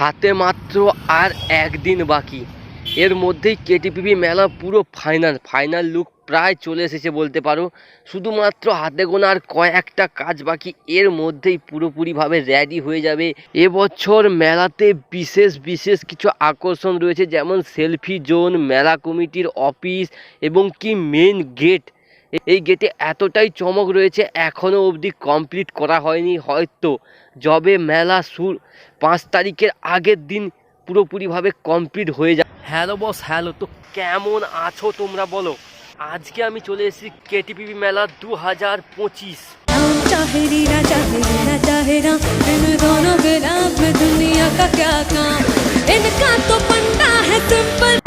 হাতে মাত্র আর একদিন বাকি। এর মধ্যেই কেটিপিপি মেলা পুরো ফাইনাল। ফাইনাল লুক প্রায় চলে এসেছে বলতে পারো। শুধুমাত্র হাতে গোনা আর কয়েকটা কাজ বাকি, এর মধ্যেই পুরোপুরিভাবে রেডি হয়ে যাবে। এবছর মেলাতে বিশেষ বিশেষ কিছু আকর্ষণ রয়েছে, যেমন সেলফি জোন, মেলা কমিটির অফিস এবং কি মেন গেট এই গেটে এতটাই চমক রয়েছে এখনও অবধি কমপ্লিট করা হয়নি। হয়তো যবে মেলা সুর পাঁচ তারিখের আগের দিন পুরোপুরিভাবে কমপ্লিট হয়ে যায় হ্যালো বস হ্যালো, তো কেমন আছো তোমরা বলো? আজকে আমি চলে এসেছি কেটিপিবি মেলা দু হাজার পঁচিশ চাহেরি না চাহেরা দুনিয়া কা ক্যা কাম?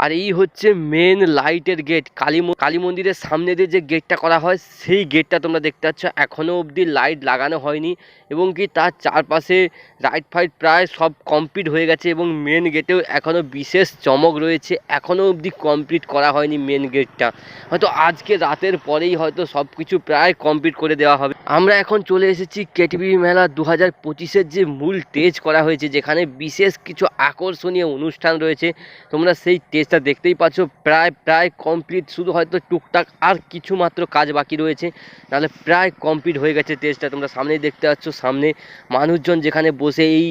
আর এই হচ্ছে মেন লাইটের গেট কালী কালী মন্দিরের সামনে দিয়ে যে গেটটা করা হয়, সেই গেটটা তোমরা দেখতে পাচ্ছ। এখনও অবধি লাইট লাগানো হয়নি এবং কি তার চারপাশে রাইট ফাইট প্রায় সব কমপ্লিট হয়ে গেছে এবং মেন গেটেও এখনও বিশেষ চমক রয়েছে। এখনও অবধি কমপ্লিট করা হয়নি মেন গেটটা হয়তো আজকে রাতের পরেই হয়তো সব কিছু প্রায় কমপ্লিট করে দেওয়া হবে। আমরা এখন চলে এসেছি কেটিবি মেলা দু হাজার পঁচিশের যে মূল টেজ করা হয়েছে, যেখানে বিশেষ কিছু আকর্ষণ আকর্ষণীয় অনুষ্ঠান রয়েছে। তোমরা সেই স্টেজটা দেখতেই পাচ্ছ। প্রায় প্রায় কমপ্লিট শুধু হয়তো টুকটাক আর কিছু মাত্র কাজ বাকি রয়েছে। তাহলে প্রায় কমপ্লিট হয়ে গেছে স্টেজটা তোমরা সামনেই দেখতে পাচ্ছ, সামনে মানুষজন যেখানে বসে এই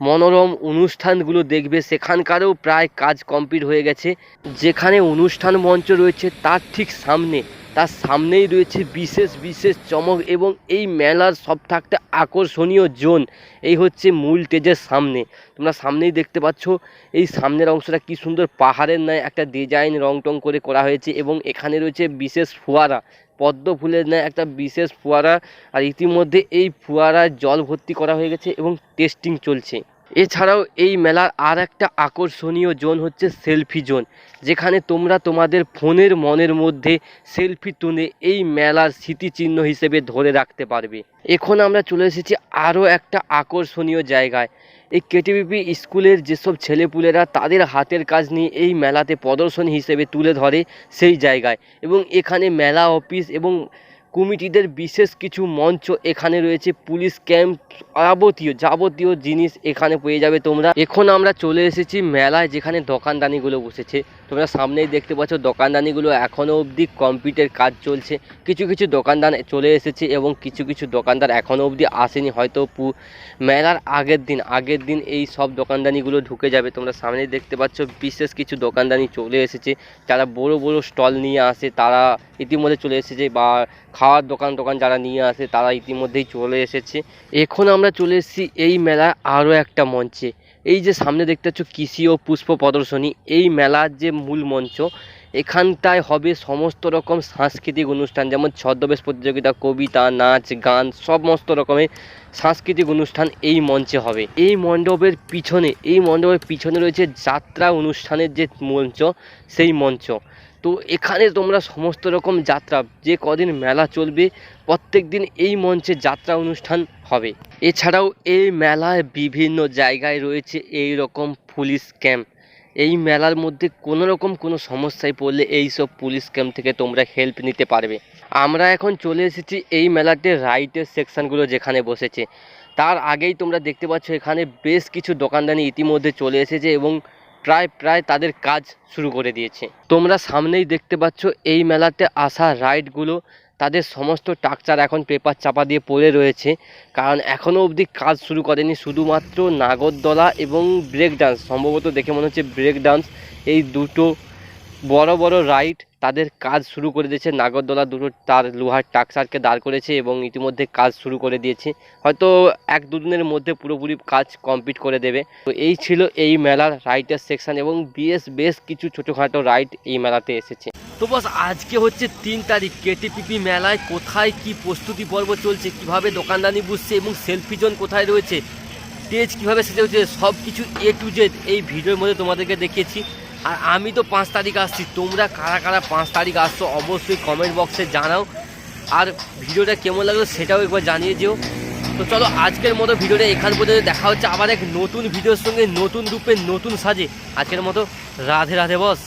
মনোরম অনুষ্ঠানগুলো দেখবে। সেখানকারও প্রায় কাজ কমপ্লিট হয়ে গেছে। যেখানে অনুষ্ঠান মঞ্চ রয়েছে, তার ঠিক সামনে। তার সামনেই রয়েছে বিশেষ বিশেষ চমক এবং এই মেলার সব থাকতে আকর্ষণীয় জোন। এই হচ্ছে মূল স্টেজের সামনে। তোমরা সামনেই দেখতে পাচ্ছ, এই সামনের অংশটা কি সুন্দর পাহাড়ের ন্যায় একটা ডিজাইন রং টং করে করা হয়েছে এবং এখানে রয়েছে বিশেষ ফোয়ারা। পদ্ম ফুলের ন্যায় একটা বিশেষ ফোয়ারা, আর ইতিমধ্যে এই ফোয়ারায় জল ভর্তি করা হয়ে গেছে এবং টেস্টিং চলছে। এছাড়াও এই মেলার আর একটা আকর্ষণীয় জোন হচ্ছে সেলফি জোন, যেখানে তোমরা তোমাদের ফোনের মনের মধ্যে সেলফি তুলে এই মেলার স্মৃতিচিহ্ন হিসেবে ধরে রাখতে পারবে। এখন আমরা চলে এসেছি আরও একটা আকর্ষণীয় জায়গায়। এই কেটিভিপি স্কুলের যেসব ছেলেপুলেরা তাদের হাতের কাজ নিয়ে এই মেলাতে প্রদর্শনী হিসেবে তুলে ধরে সেই জায়গায় এবং এখানে মেলা, অফিস এবং কমিটিদের বিশেষ কিছু মঞ্চ এখানে রয়েছে, পুলিশ ক্যাম্প যাবতীয় যাবতীয় জিনিস এখানে পেয়ে যাবে তোমরা। এখন আমরা চলে এসেছি মেলায় যেখানে দোকানদানিগুলো বসেছে। তোমরা সামনেই দেখতে পাচ্ছ দোকানদানিগুলো এখনও অবধি কমপ্লিটের কাজ চলছে। কিছু কিছু দোকানদার চলে এসেছে এবং কিছু কিছু দোকানদার এখনও অবধি আসেনি, হয়তো পু- মেলার আগের দিন আগের দিন এই সব দোকানদানিগুলো ঢুকে যাবে। তোমরা সামনেই দেখতে পাচ্ছ বিশেষ কিছু দোকানদানি চলে এসেছে। যারা বড় বড় স্টল নিয়ে আসে, তারা ইতিমধ্যে চলে এসেছে বা খাওয়ার দোকান টোকান যারা নিয়ে আসে, তারা ইতিমধ্যেই চলে এসেছে। এখন আমরা চলে এসেছি এই মেলার আরও একটা মঞ্চে। এই যে সামনে দেখতে পাচ্ছ কৃষি ও পুষ্প প্রদর্শনী, এই মেলার যে মূল মঞ্চ এখানটায় হবে সমস্ত রকম সাংস্কৃতিক অনুষ্ঠান, যেমন ছদ্মবেশ প্রতিযোগিতা, কবিতা, নাচ, গান, সমস্ত রকমের সাংস্কৃতিক অনুষ্ঠান এই মঞ্চে হবে। এই মণ্ডপের পিছনে, এই মণ্ডপের পিছনে রয়েছে যাত্রা অনুষ্ঠানের যে মঞ্চ, সেই মঞ্চ। তো এখানে তোমরা সমস্ত রকম যাত্রা, যে কদিন মেলা চলবে, প্রত্যেক দিন এই মঞ্চে যাত্রা অনুষ্ঠান হবে। এছাড়াও এই মেলায় বিভিন্ন জায়গায় রয়েছে এই রকম পুলিশ ক্যাম্প। এই মেলার মধ্যে কোনো রকম কোনো সমস্যায় পড়লে এই সব পুলিশ ক্যাম্প থেকে তোমরা হেল্প নিতে পারবে। আমরা এখন চলে এসেছি এই মেলাতে রাইটের সেকশনগুলো যেখানে বসেছে। তার আগেই তোমরা দেখতে পাচ্ছ এখানে বেশ কিছু দোকানদানি ইতিমধ্যে চলে এসেছে এবং প্রায় প্রায় তাদের কাজ শুরু করে দিয়েছে। তোমরা সামনেই দেখতে পাচ্ছ এই মেলাতে আসা রাইডগুলো তাদের সমস্ত টাকচার এখন পেপার চাপা দিয়ে পড়ে রয়েছে। কারণ এখনও অবধি কাজ শুরু করেনি শুধুমাত্র নাগরদলা এবং ব্রেক ডান্স সম্ভবত দেখে মনে হচ্ছে ব্রেক ডান্স এই দুটো বড় বড় রাইড তাদের কাজ শুরু করে দিয়েছে। নাগরদোলা দুটো তার লোহার টাকসারকে দাঁড় করেছে এবং ইতিমধ্যে কাজ শুরু করে দিয়েছে। হয়তো এক দুদিনের মধ্যে পুরোপুরি কাজ কমপ্লিট করে দেবে। তো এই ছিল এই মেলার রাইডের সেকশন এবং বেশ বেশ কিছু ছোটোখাটো রাইড এই মেলাতে এসেছে। তো বস, আজকে হচ্ছে তিন তারিখ। কেটিপিপি মেলায় কোথায় কি প্রস্তুতি পর্ব চলছে, কীভাবে দোকানদানি বুঝছে এবং সেলফি জোন কোথায় রয়েছে, স্টেজ কীভাবে সেজে হচ্ছে সব কিছু এ টু জেড এই ভিডিওর মধ্যে তোমাদেরকে দেখিয়েছি। আর আমি তো পাঁচ তারিখ আসছি। তোমরা কারা কারা পাঁচ তারিখ আসছো অবশ্যই কমেন্ট বক্সে জানাও। আর ভিডিওটা কেমন লাগল সেটাও একবার জানিয়ে যেও তো চলো আজকের মতো ভিডিওটা এখান পর্যন্ত দেখা হচ্ছে আবার এক নতুন ভিডিওর সঙ্গে, নতুন রূপে, নতুন সাজে। আজকের মতো রাধে রাধে বস।